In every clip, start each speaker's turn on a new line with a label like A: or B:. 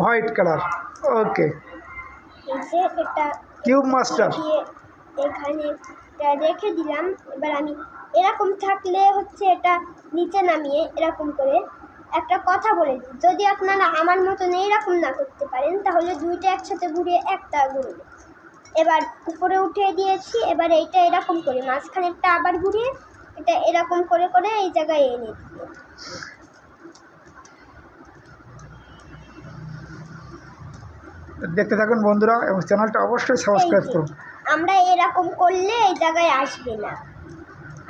A: White colour okay cube master
B: এখানে রেখে দিলাম। এবার আমি এরকম থাকলে হচ্ছে এটা নিচে নামিয়ে এরকম করে একটা কথা বলে দিই। যদি আপনারা আমার মতন এইরকম না করতে পারেন তাহলে দুইটা একসাথে ঘুরিয়ে একটা ঘুরবে এবার উপরে উঠিয়ে দিয়েছি। এবার এইটা এরকম করে মাঝখানেরটা আবার ঘুরিয়ে এটা এরকম করে করে এই জায়গায় এনে দিই
A: দেখতে থাকুন বন্ধুরা এবং চ্যানেলটা অবশ্যই সাবস্ক্রাইব করুন।
B: আমরা এরকম করলে এই জায়গায় আসবে না।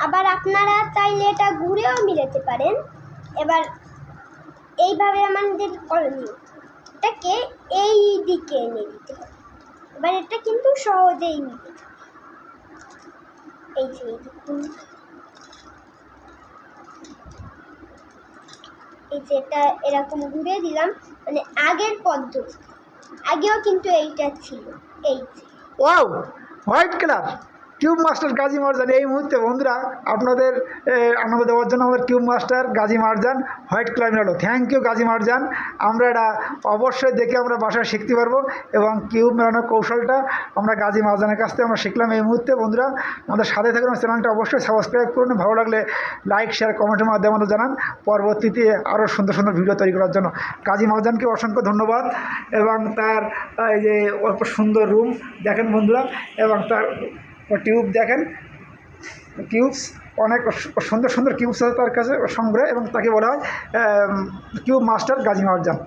B: আবার আপনারা চাইলে এটা ঘুরেও মিলাতে পারেন। এবার এইভাবে আমাদের করণীয় এটাকে এই দিকে এনে দিতে হবে। এবার এটা কিন্তু সহজেই যাবে। এই যে এই যে এটা এরকম ঘুরে দিলাম। মানে আগের পদ্ধতি আগেও কিন্তু এইটা ছিল এই
A: wow white colour. Cube master Gazi Marjan এই মুহূর্তে বন্ধুরা আপনাদের আনন্দ দেওয়ার জন্য আমাদের cube master Gazi Marjan white colour মিলালো thank you Gazi Marjan আমরা এটা অবশ্যই দেখে আমরা বাসায় শিখতে পারব এবং কিউব মেলানোর কৌশলটা আমরা গাজী মারজানের কাছ থেকে আমরা শিখলাম এই মুহূর্তে। বন্ধুরা, আমাদের সাথে থাকুন চ্যানেলটা অবশ্যই সাবস্ক্রাইব করুন। ভালো লাগলে লাইক শেয়ার কমেন্টের মাধ্যমে আমাদের জানান। পরবর্তীতে আরও সুন্দর সুন্দর ভিডিও তৈরি করার জন্য। কাজী মারজানকে অসংখ্য ধন্যবাদ এবং তার এই যে অল্প সুন্দর রুম দেখেন বন্ধুরা, এবং তার টিউব দেখেন কিউবস অনেক সুন্দর সুন্দর কিউবস আছে তার কাছে, সংগ্রহ এবং তাকে বলা হয় কিউব মাস্টার গাজী মারজান।